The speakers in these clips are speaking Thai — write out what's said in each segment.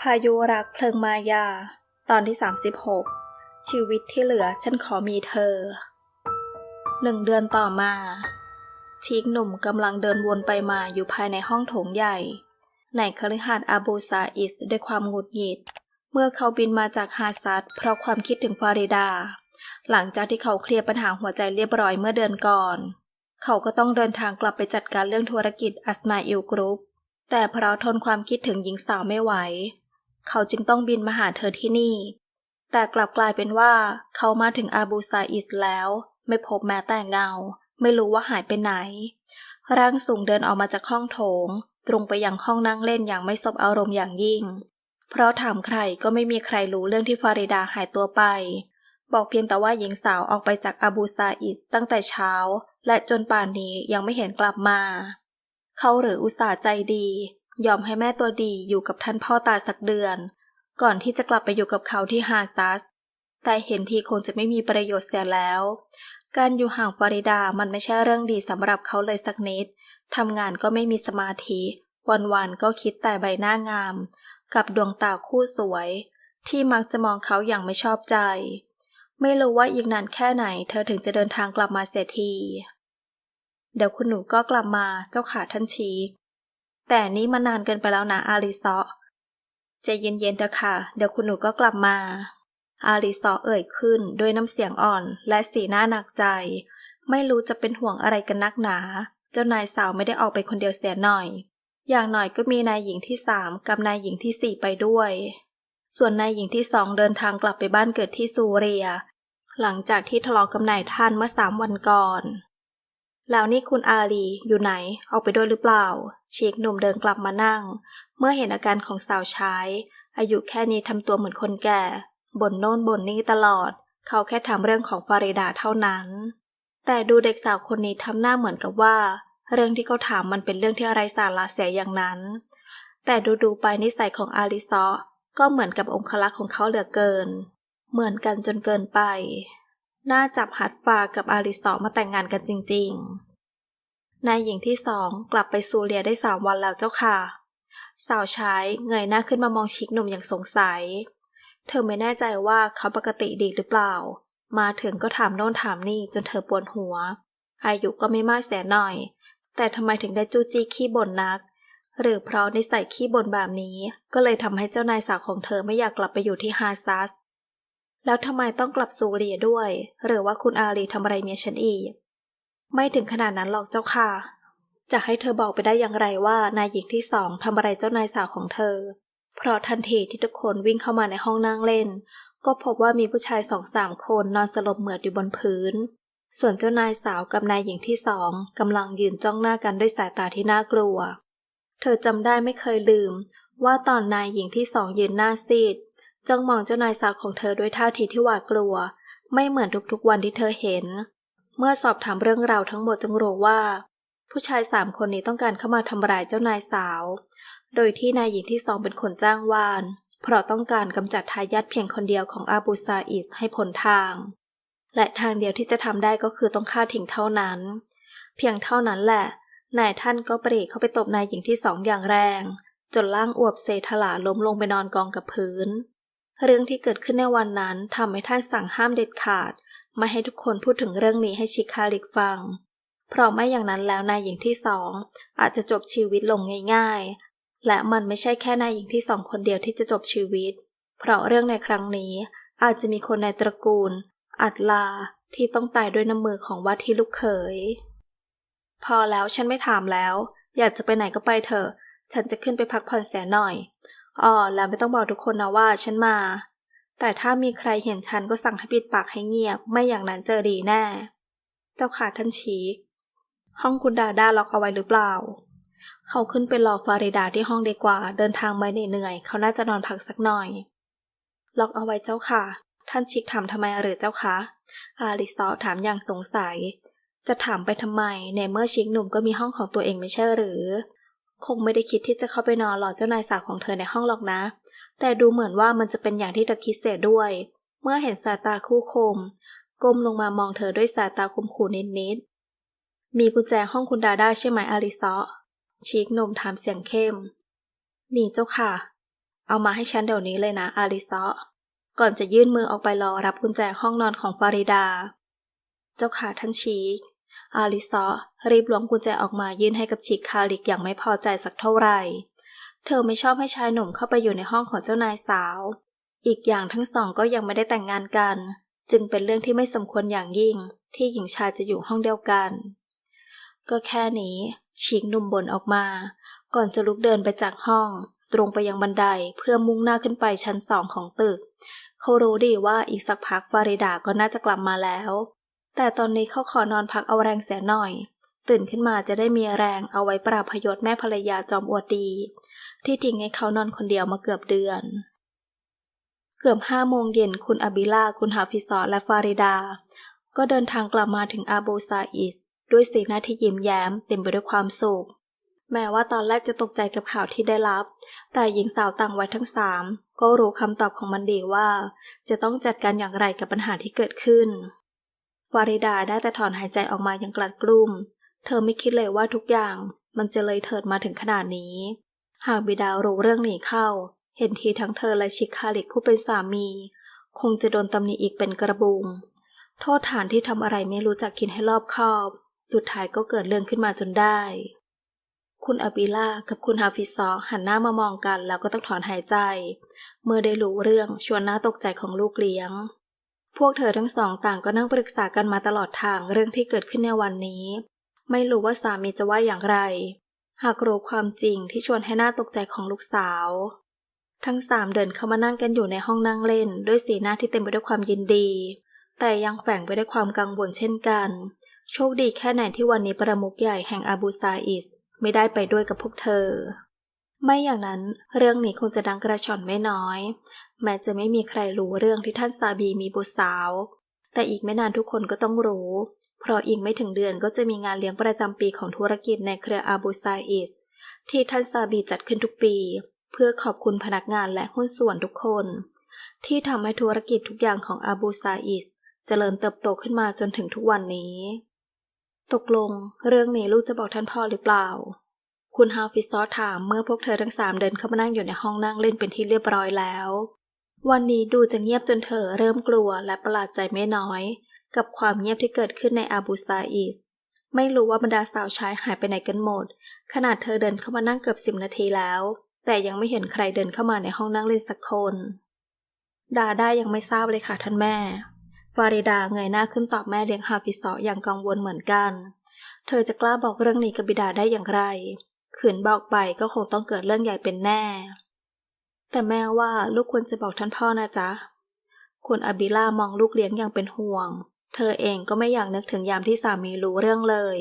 พายุรักเพลิงมายา ตอนที่ 36 ชีวิตที่เหลือฉันขอมีเธอ หนึ่งเดือนต่อมา ชีกหนุ่มกำลังเดินวนไปมาอยู่ภายในห้องโถงใหญ่ ในคฤหาสน์อาบูซาอิสด้วยความหงุดหงิด เมื่อเขาบินมาจากฮาซัดเพราะความคิดถึงฟาริดา หลังจากที่เขาเคลียร์ปัญหาหัวใจเรียบร้อยเมื่อเดือนก่อน เขาก็ต้องเดินทางกลับไปจัดการเรื่องธุรกิจอัสมาอิลกรุ๊ปแต่เพราะทนความคิดถึงหญิงสาวไม่ไหว เขาจึงต้องบินมาหาเธอที่นี่ แต่กลับกลายเป็นว่า เขามาถึงอาบูซาอิสแล้ว ไม่พบแม้แต่เงา ไม่รู้ว่าหายไปไหน ร่างสูงเดินออกมาจากห้องโถง ตรงไปยังห้องนั่งเล่นอย่างไม่สบอารมณ์อย่างยิ่ง เพราะถามใครก็ไม่มีใครรู้เรื่องที่ฟาริดาหายตัวไป บอกเพียงแต่ว่าหญิงสาวออกไปจากอาบูซาอิสตั้งแต่เช้า และจนป่านนี้ยังไม่เห็นกลับมา เขาหรืออุตส่าห์ใจดี ยอมให้แม่ตัวดีอยู่กับท่านพ่อตาสักเดือน ก่อนที่จะกลับไปอยู่กับเขาที่ฮาซัส แต่เห็นทีคงจะไม่มีประโยชน์เสียแล้ว การอยู่ห่างฟาริดามันไม่ใช่เรื่องดีสำหรับเขาเลยสักนิด ทำงานก็ไม่มีสมาธิ วันๆก็คิดแต่ใบหน้างาม กับดวงตาคู่สวย ที่มักจะมองเขาอย่างไม่ชอบใจ ไม่รู้ว่าอีกนานแค่ไหน เธอถึงจะเดินทางกลับมาเสียทีเดี๋ยวคุณหนูก็กลับมาเจ้าขาท่านชีก แต่นี่มันนานเกินไปแล้วนะอาริซอใจเย็นๆเถอะค่ะ เดี๋ยวคุณหนูก็กลับมา อาริซอเอ่ยขึ้นด้วยน้ำเสียงอ่อนและสีหน้าหนักใจ ไม่รู้จะเป็นห่วงอะไรกันนักหนา เจ้านายสาวไม่ได้ออกไปคนเดียวเสียหน่อย อย่างหน่อยก็มีนายหญิงที่สามกับนายหญิงที่สี่ไปด้วย ส่วนนายหญิงที่สองเดินทางกลับไปบ้านเกิดที่ซูเรีย หลังจากที่ทะเลาะกับนายท่านเมื่อสามวันก่อน แล้วนี่คุณอาลีอยู่ไหนเอาไปด้วยหรือเปล่า ชีกหนุ่มเดินกลับมานั่ง เมื่อเห็นอาการของสาวใช้ อายุแค่นี้ทำตัวเหมือนคนแก่บ่นโน่นบ่นนี่ตลอด เขาแค่ถามเรื่องของฟาริดาเท่านั้น แต่ดูเด็กสาวคนนี้ทำหน้าเหมือนกับว่า เรื่องที่เขาถามมันเป็นเรื่องที่อะไรสาระเสียอย่างนั้น แต่ดูดูๆไปนิสัยของอาริซอก็เหมือนกับองคลักษ์ของเขาเหลือเกิน เหมือนกันจนเกินไป น่าจับหัดฟากับอาริซอมาแต่งงานกันจริงๆ นายหญิงที่สองกลับไปซูเรียได้สามวันแล้วเจ้าค่ะ สาวใช้เงยหน้าขึ้นมามองชิกหนุ่มอย่างสงสัย เธอไม่แน่ใจว่าเขาปกติดีหรือเปล่า มาถึงก็ถามโน่นถามนี่จนเธอปวดหัว อายุก็ไม่มากเสียหน่อย แต่ทำไมถึงได้จู้จี้ขี้บ่นนัก หรือเพราะนิสัยขี้บ่นแบบนี้ ก็เลยทำให้เจ้านายสาวของเธอไม่อยากกลับไปอยู่ที่ฮาซัส แล้วทำไมต้องกลับซูเรียด้วย หรือว่าคุณอาลีทำอะไรเมียฉันอีก ไม่ถึงขนาดนั้นหรอกเจ้าค่ะ จะให้เธอบอกไปได้อย่างไรว่านายหญิงที่สองทำอะไรเจ้านายสาวของเธอ เพราะทันทีที่ทุกคนวิ่งเข้ามาในห้องนั่งเล่น ก็พบว่ามีผู้ชายสองสามคนนอนสลบเหมือดอยู่บนพื้น ส่วนเจ้านายสาวกับนายหญิงที่สองกำลังยืนจ้องหน้ากันด้วยสายตาที่น่ากลัว เธอจำได้ไม่เคยลืมว่าตอนนายหญิงที่สองยืนหน้าซีด จ้องมองเจ้านายสาวของเธอด้วยท่าทีที่หวาดกลัว ไม่เหมือนทุกๆวันที่เธอเห็น เมื่อสอบถามเรื่องราวทั้งหมดจึงรู้ว่า ผู้ชายสามคนนี้ต้องการเข้ามาทำร้ายเจ้านายสาว โดยที่นายหญิงที่สองเป็นคนจ้างวาน เพราะต้องการกำจัดทายาทเพียงคนเดียวของอาบูซาอิสให้พ้นทาง และทางเดียวที่จะทำได้ก็คือต้องฆ่าทิ้งเท่านั้น เพียงเท่านั้นแหละ นายท่านก็ปรีเข้าไปตบนายหญิงที่สองอย่างแรง จนร่างอวบเซทลาล้มลงไปนอนกองกับพื้น เรื่องที่เกิดขึ้นในวันนั้นทำให้ท่านสั่งห้ามเด็ดขาด ไม่ให้ทุกคนพูดถึงเรื่องนี้ให้ชิคาลิกฟัง เพราะไม่อย่างนั้นแล้วนายหญิงที่สองอาจจะจบชีวิตลงง่ายๆ และมันไม่ใช่แค่นายหญิงที่สองคนเดียวที่จะจบชีวิต เพราะเรื่องในครั้งนี้อาจจะมีคนในตระกูล อัดลาที่ต้องตายด้วยน้ำมือของว่าที่ลูกเขย พอแล้วฉันไม่ถามแล้ว อยากจะไปไหนก็ไปเถอะ ฉันจะขึ้นไปพักผ่อนแสนหน่อย อ๋อแล้วไม่ต้องบอกทุกคนนะว่าฉันมา แต่ถ้ามีใครเห็นฉันก็สั่งให้ปิดปากให้เงียบ ไม่อย่างนั้นเจอดีแน่ เจ้าขาท่านชีกห้องคุณดาด้าล็อกเอาไว้หรือเปล่า เขาขึ้นไปรอฟาริดาที่ห้องดีกว่า เดินทางมาเหนื่อยๆเขาน่าจะนอนพักสักหน่อย ล็อกเอาไว้เจ้าค่ะ ท่านชิกถามทำไมหรือเจ้าคะ อาริซอถามอย่างสงสัย จะถามไปทำไมในเมื่อชิกหนุ่มก็มีห้องของตัวเองไม่ใช่หรือ คงไม่ได้คิดที่จะเข้าไปนอนหลอเจ้านายสาวของเธอในห้องหรอกนะ แต่ดูเหมือนว่ามันจะเป็นอย่างที่เธอคิดเสียด้วย เมื่อเห็นสายตาคู่คม ก้มลงมามองเธอด้วยสายตาคมขู่นิดๆ มีกุญแจห้องคุณดาด้าใช่ไหมอาริซอชิกหนุ่มถามเสียงเข้ม มีเจ้าค่ะ เอามาให้ฉันเดี๋ยวนี้เลยนะอาริซอก่อนจะยื่นมือออกไปรอรับกุญแจห้องนอนของฟาริดา เจ้าขาท่านชีก อาลิซอรีบล้วงกุญแจออกมายื่นให้กับชิคคาลิกอย่างไม่พอใจสักเท่าไหร่ เธอไม่ชอบให้ชายหนุ่มเข้าไปอยู่ในห้องของเจ้านายสาว อีกอย่างทั้งสองก็ยังไม่ได้แต่งงานกัน จึงเป็นเรื่องที่ไม่สมควรอย่างยิ่ง ที่หญิงชายจะอยู่ห้องเดียวกัน ก็แค่นี้ชิคหนุ่มบ่นออกมา ก่อนจะลุกเดินไปจากห้อง ตรงไปยังบันไดเพื่อมุ่งหน้าขึ้นไปชั้นสองของตึก เขารู้ดีว่าอีกสักพักฟาริดาก็น่าจะกลับมาแล้ว แต่ตอนนี้เขาขอนอนพักเอาแรงเสียหน่อย ตื่นขึ้นมาจะได้มีแรงเอาไว้ปราบพยศแม่ภรรยาจอมอวดดี ที่ทิ้งให้เขานอนคนเดียวมาเกือบเดือน เกือบห้าโมงเย็นคุณอาบิลาคุณฮาฟิซอและฟาริดา ก็เดินทางกลับมาถึงอาบูซาอิสด้วยสีหน้าที่ยิ้มแย้มเต็มไปด้วยความสุขแม้ว่าตอนแรกจะตกใจกับข่าวที่ได้รับ แต่หญิงสาวต่างวัยทั้งสามก็รู้คำตอบของมันดีว่า จะต้องจัดการอย่างไรกับปัญหาที่เกิดขึ้น ฟาริดาได้แต่ถอนหายใจออกมาอย่างกลัดกลุ้ม เธอไม่คิดเลยว่าทุกอย่างมันจะเลยเถิดมาถึงขนาดนี้ หากบิดารู้เรื่องนี้เข้า เห็นทีทั้งเธอและชิคคาลิกผู้เป็นสามี คงจะโดนตำหนิอีกเป็นกระบุง โทษฐานที่ทำอะไรไม่รู้จักคิดให้รอบคอบ สุดท้ายก็เกิดเรื่องขึ้นมาจนได้ คุณอาบิล่ากับคุณฮาฟิซอหันหน้ามามองกันแล้วก็ต้องถอนหายใจ เมื่อได้รู้เรื่องชวนน่าตกใจของลูกเลี้ยง พวกเธอทั้งสองต่างก็นั่งปรึกษากันมาตลอดทางเรื่องที่เกิดขึ้นในวันนี้ ไม่รู้ว่าสามีจะว่าอย่างไร หากรู้ความจริงที่ชวนให้หน่าตกใจของลูกสาว ทั้งสามเดินเข้ามานั่งกันอยู่ในห้องนั่งเล่น ด้วยสีหน้าที่เต็มไปด้วยความยินดี แต่ยังแฝงไปด้วยความกังวลเช่นกัน โชคดีแค่ไหนที่วันนี้ประมุขใหญ่แห่งอาบูซาอิสไม่ได้ไปด้วยกับพวกเธอ ไม่อย่างนั้นเรื่องนี้คงจะดังกระชอนไม่น้อย แม้จะไม่มีใครรู้เรื่องที่ท่านซาบีมีบุตรสาว แต่อีกไม่นานทุกคนก็ต้องรู้ เพราะอีกไม่ถึงเดือนก็จะมีงานเลี้ยงประจำปีของธุรกิจในเครืออาบูซาอิสที่ท่านซาบีจัดขึ้นทุกปี เพื่อขอบคุณพนักงานและหุ้นส่วนทุกคน ที่ทำให้ธุรกิจทุกอย่างของอาบูซาอิสเจริญเติบโตขึ้นมาจนถึงทุกวันนี้ ตกลง เรื่องนี้ลูกจะบอกท่านพ่อหรือเปล่า คุณฮาฟิซอถามเมื่อพวกเธอทั้งสามเดินเข้ามานั่งอยู่ในห้องนั่งเล่นเป็นที่เรียบร้อยแล้ว วันนี้ดูจะเงียบจนเธอเริ่มกลัวและประหลาดใจไม่น้อย กับความเงียบที่เกิดขึ้นในอาบูซาอิสไม่รู้ว่าบรรดาสาวใช้หายไปไหนกันหมด ขนาดเธอเดินเข้ามานั่งเกือบสิบนาทีแล้ว แต่ยังไม่เห็นใครเดินเข้ามาในห้องนั่งเล่นสักคน ดาได้ยังไม่ทราบเลยค่ะท่านแม่ ฟาริดาเงยหน้าขึ้นตอบแม่เลี้ยงฮาฟิซออย่างกังวลเหมือนกัน เธอจะกล้าบอกเรื่องนี้กับบิดาได้อย่างไร ขืนบอกไปก็คงต้องเกิดเรื่องใหญ่เป็นแน่ แต่แม่ว่าลูกควรจะบอกท่านพ่อนะจ๊ะ คุณอบิล่ามองลูกเลี้ยงอย่างเป็นห่วง เธอเองก็ไม่อยากนึกถึงยามที่สามีรู้เรื่องเลย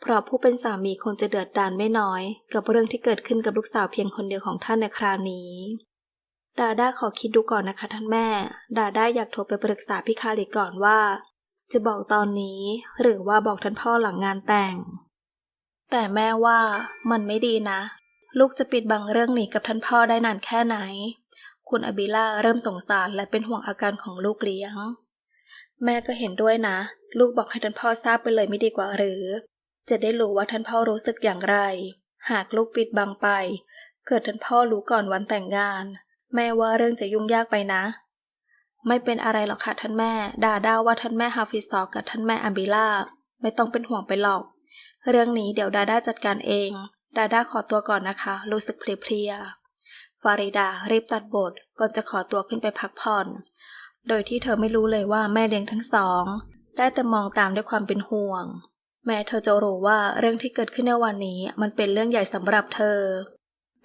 เพราะผู้เป็นสามีคงจะเดือดดานไม่น้อย กับเรื่องที่เกิดขึ้นกับลูกสาวเพียงคนเดียวของท่านในคราวนี้ดาด้าขอคิดดูก่อนนะคะท่านแม่ ดาด้าอยากโทรไปปรึกษาพี่คาลิก่อนว่า จะบอกตอนนี้หรือว่าบอกท่านพ่อหลังงานแต่ง แต่แม่ว่ามันไม่ดีนะ ลูกจะปิดบังเรื่องนี้กับท่านพ่อได้นานแค่ไหน คุณอบิล่าเริ่มสงสารและเป็นห่วงอาการของลูกเลี้ยง แม่ก็เห็นด้วยนะ ลูกบอกให้ท่านพ่อทราบไปเลยไม่ดีกว่าหรือ จะได้รู้ว่าท่านพ่อรู้สึกอย่างไร หากลูกปิดบังไป เกิดท่านพ่อรู้ก่อนวันแต่งงาน แม่ว่าเรื่องจะยุ่งยากไปนะไม่เป็นอะไรหรอกค่ะท่านแม่ ดาด้าว่าท่านแม่ฮาฟิซอกับท่านแม่อัมบิล่า ไม่ต้องเป็นห่วงไปหรอก เรื่องนี้เดี๋ยวดาด้าจัดการเอง ดาด้าขอตัวก่อนนะคะ รู้สึกเพลียๆฟาริดารีบตัดบทก่อนจะขอตัวขึ้นไปพักผ่อน โดยที่เธอไม่รู้เลยว่าแม่เลี้ยงทั้งสอง ได้แต่มองตามด้วยความเป็นห่วง แม้เธอจะรู้ว่าเรื่องที่เกิดขึ้นในวันนี้มันเป็นเรื่องใหญ่สำหรับเธอ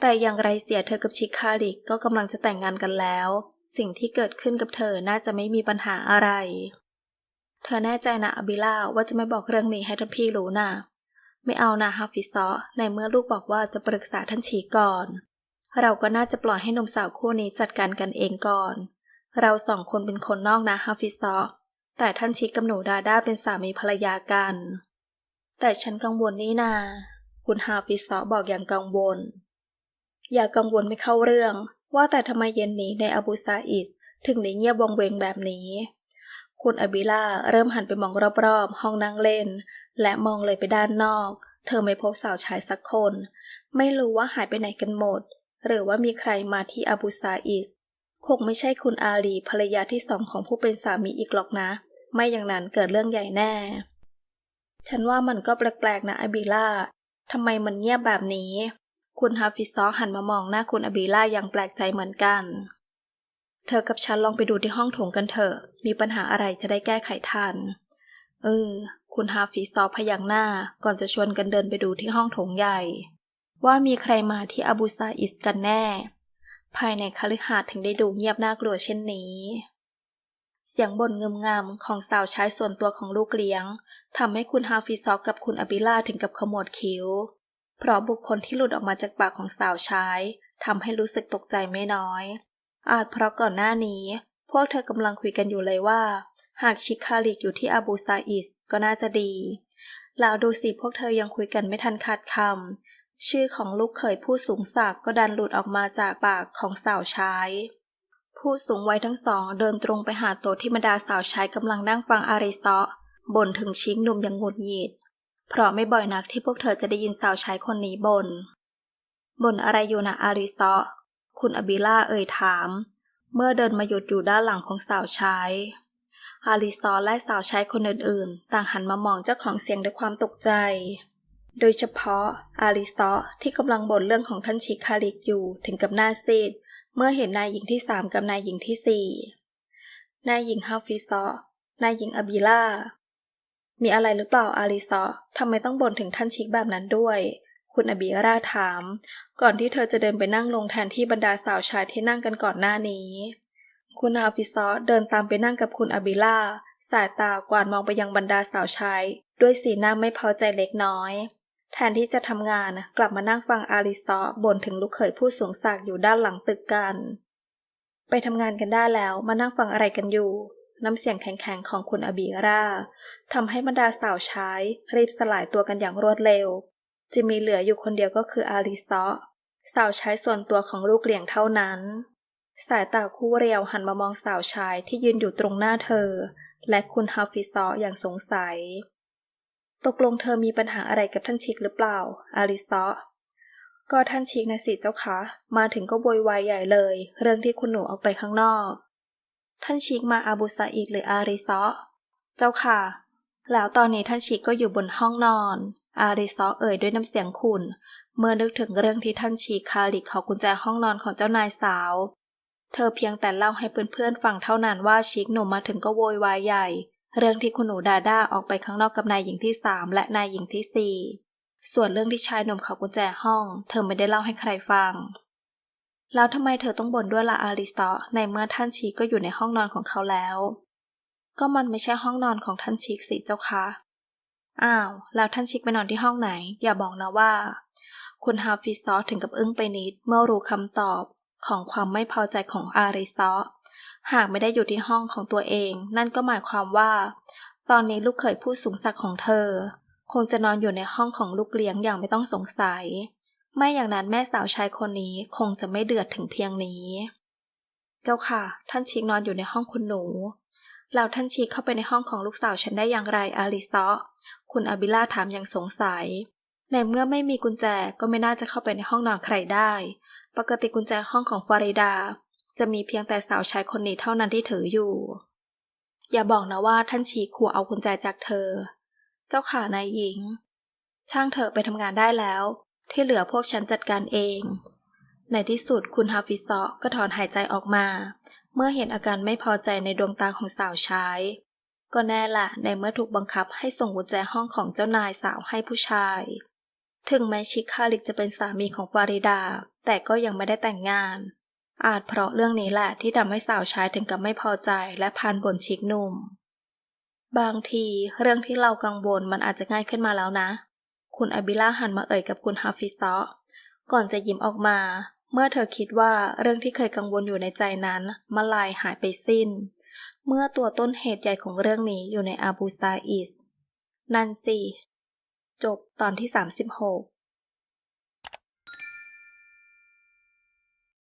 แต่อย่างไรเสียเธอกับชิคาริกก็กำลังจะแต่งงานกันแล้ว สิ่งที่เกิดขึ้นกับเธอน่าจะไม่มีปัญหาอะไร เธอแน่ใจนะอบิล่าว่าจะไม่บอกเรื่องนี้ให้ท่านพี่รู้นะ ไม่เอานะฮาฟิซอในเมื่อลูกบอกว่าจะปรึกษาท่านฉีก่อน เราก็น่าจะปล่อยให้นมสาวคู่นี้จัดการกันเองก่อน เราสองคนเป็นคนนอกนะฮาฟิซอแต่ท่านชิกกับหนูดาด้าเป็นสามีภรรยากัน แต่ฉันกังวลนี่นา คุณฮาฟิซอบอกอย่างกังวล อย่ากังวลไม่เข้าเรื่อง ว่าแต่ทำไมเย็นนี้ในอบูซาอิสถึงได้เงียบวงเวงแบบนี้ คุณอบิล่าเริ่มหันไปมองรอบๆ ห้องนั่งเล่น และมองเลยไปด้านนอก เธอไม่พบสาวชายสักคน ไม่รู้ว่าหายไปไหนกันหมด หรือว่ามีใครมาที่อาบูซาอิส คงไม่ใช่คุณอาลีภรรยาที่สองของผู้เป็นสามีอีกหรอกนะ ไม่อย่างนั้นเกิดเรื่องใหญ่แน่ ฉันว่ามันก็แปลกๆนะอาบิล่าทำไมมันเงียบแบบนี้ คุณฮาฟิซอหันมามองหน้าคุณอาบิล่าอย่างแปลกใจเหมือนกัน เธอกับฉันลองไปดูที่ห้องโถงกันเถอะ มีปัญหาอะไรจะได้แก้ไขทัน เออ คุณฮาฟิซอพยักหน้า ก่อนจะชวนกันเดินไปดูที่ห้องโถงใหญ่ ว่ามีใครมาที่อาบูซาอิสกันแน่ ภายในคฤหาสน์ถึงได้ดูเงียบน่ากลัวเช่นนี้ เสียงบ่นเงึมงำของสาวใช้ส่วนตัวของลูกเลี้ยงทำให้คุณฮาฟิซอกับคุณอบิล่าถึงกับขมวดคิ้ว เพราะบุคคลที่หลุดออกมาจากปากของสาวใช้ทำให้รู้สึกตกใจไม่น้อย อาจเพราะก่อนหน้านี้ พวกเธอกำลังคุยกันอยู่เลยว่า หากชิคาลิกอยู่ที่อาบูซาอิสก็น่าจะดี แล้วดูสิพวกเธอยังคุยกันไม่ทันขาดคำชื่อของลูกเขยผู้สูงศักดิ์ก็ดันหลุดออกมาจากปากของสาวใช้ผู้สูงวัยทั้งสองเดินตรงไปหาโต๊ะที่บรรดาสาวใช้กำลังนั่งฟังอาริซอบ่นถึงชิงหนุ่มอย่างหงุดหงิด เพราะไม่บ่อยนักที่พวกเธอจะได้ยินสาวใช้คนนี้บน่นบ่นอะไรอยู่นะอาริซอ คุณอบิล่าเอ่ยถาม เมื่อเดินมาหยุดอยู่ด้านหลังของสาวใช้อาริซอและสาวใช้คนอื่นๆ ต่างหันมามองเจ้าของเสียงด้วยความตกใจ โดยเฉพาะอาริซอที่กำลังบ่นเรื่องของท่านชิคาลิกอยู่ถึงกับหน้าซีดเมื่อเห็นนายหญิงที่สามกับนายหญิงที่สี่นายหญิงฮาฟิซอนายหญิงอบิล่ามีอะไรหรือเปล่าอาริซอทำไมต้องบ่นถึงท่านชิคแบบนั้นด้วย คุณอบิราถาม ก่อนที่เธอจะเดินไปนั่งลงแทนที่บรรดาสาวชายที่นั่งกันก่อนหน้านี้ คุณฮาฟิซอเดินตามไปนั่งกับคุณอบิล่าสายตากวาดมองไปยังบรรดาสาวชายด้วยสีหน้าไม่พอใจเล็กน้อย แทนที่จะทำงานกลับมานั่งฟังอาริซอบ่นถึงลูกเขยผู้สูงศักดิ์อยู่ด้านหลังตึกกัน ไปทำงานกันได้แล้วมานั่งฟังอะไรกันอยู่ น้ำเสียงแข็งๆของคุณอบีราทำให้บรรดาสาวใช้รีบสลายตัวกันอย่างรวดเร็ว จะมีเหลืออยู่คนเดียวก็คืออาริซอสาวใช้ส่วนตัวของลูกเลี้ยงเท่านั้น สายตาคู่เรียวหันมามองสาวชายที่ยืนอยู่ตรงหน้าเธอ และคุณฮาฟิซออย่างสงสัย ตกลงเธอมีปัญหาอะไรกับท่านชิกหรือเปล่า อาริซอก็ท่านชิกนะสิเจ้าคะ มาถึงก็โวยวายใหญ่เลย เรื่องที่คุณหนูออกไปข้างนอก ท่านชิกมาอาบูซาอิกหรืออาริซอเจ้าค่ะ แล้วตอนนี้ท่านชิกก็อยู่บนห้องนอน อาริซอเอ่ยด้วยน้ำเสียงขุ่น เมื่อนึกถึงเรื่องที่ท่านชีคาลิกขอกุญแจห้องนอนของเจ้านายสาว เธอเพียงแต่เล่าให้เพื่อนๆฟังเท่านั้นว่าชิกหนุ่มมาถึงก็โวยวายใหญ่ เรื่องที่คุณหนูดาด้าออกไปข้างนอกกับนายหญิงที่สามและนายหญิงที่สี่ส่วนเรื่องที่ชายหนุ่มขอกุญแจห้อง เธอไม่ได้เล่าให้ใครฟัง แล้วทำไมเธอต้องบ่นด้วยล่ะอาริสซอในเมื่อท่านชีก็อยู่ในห้องนอนของเขาแล้ว ก็มันไม่ใช่ห้องนอนของท่านชิกสิเจ้าคะ อ้าว แล้วท่านชิกไปนอนที่ห้องไหน อย่าบอกนะว่า คุณฮาฟิซอถึงกับอึ้งไปนิดเมื่อรู้คำตอบของความไม่พอใจของอาริซอหากไม่ได้อยู่ที่ห้องของตัวเอง นั่นก็หมายความว่า ตอนนี้ลูกเขยผู้สูงศักดิ์ของเธอ คงจะนอนอยู่ในห้องของลูกเลี้ยงอย่างไม่ต้องสงสัย ไม่อย่างนั้นแม่สาวชายคนนี้คงจะไม่เดือดถึงเพียงนี้ เจ้าค่ะ ท่านชิกนอนอยู่ในห้องคุณหนูแล้วท่านชีเข้าไปในห้องของลูกสาวฉันได้อย่างไรอาริซอ คุณอาบิล่าถามอย่างสงสัย ในเมื่อไม่มีกุญแจก็ไม่น่าจะเข้าไปในห้องนอนใครได้ ปกติกุญแจห้องของฟาริดา จะมีเพียงแต่สาวใช้คนนี้เท่านั้นที่ถืออยู่ อย่าบอกนะว่าท่านชีขู่เอากุญแจจากเธอ เจ้าข่านายหญิง ช่างเถอะไปทำงานได้แล้ว ที่เหลือพวกฉันจัดการเอง ในที่สุดคุณฮาฟิซอก็ถอนหายใจออกมา เมื่อเห็นอาการไม่พอใจในดวงตาของสาวใช้ ก็แน่ละในเมื่อถูกบังคับให้ส่งกุญแจห้องของเจ้านายสาวให้ผู้ชาย ถึงแม้ชิคาลิกจะเป็นสามีของฟาริดา แต่ก็ยังไม่ได้แต่งงาน อาจเพราะเรื่องนี้แหละที่ทำให้สาวใช้ถึงกับไม่พอใจและพานบ่นชิกหนุ่ม บางทีเรื่องที่เรากังวลมันอาจจะง่ายขึ้นมาแล้วนะ คุณอบิล่าหันมาเอ่ยกับคุณฮาฟิซอก่อนจะยิ้มออกมา เมื่อเธอคิดว่าเรื่องที่เคยกังวลอยู่ในใจนั้นมาลายหายไปสิ้น เมื่อตัวต้นเหตุใหญ่ของเรื่องนี้อยู่ในอาบูซาอิสนั่นสิ จบตอนที่ 36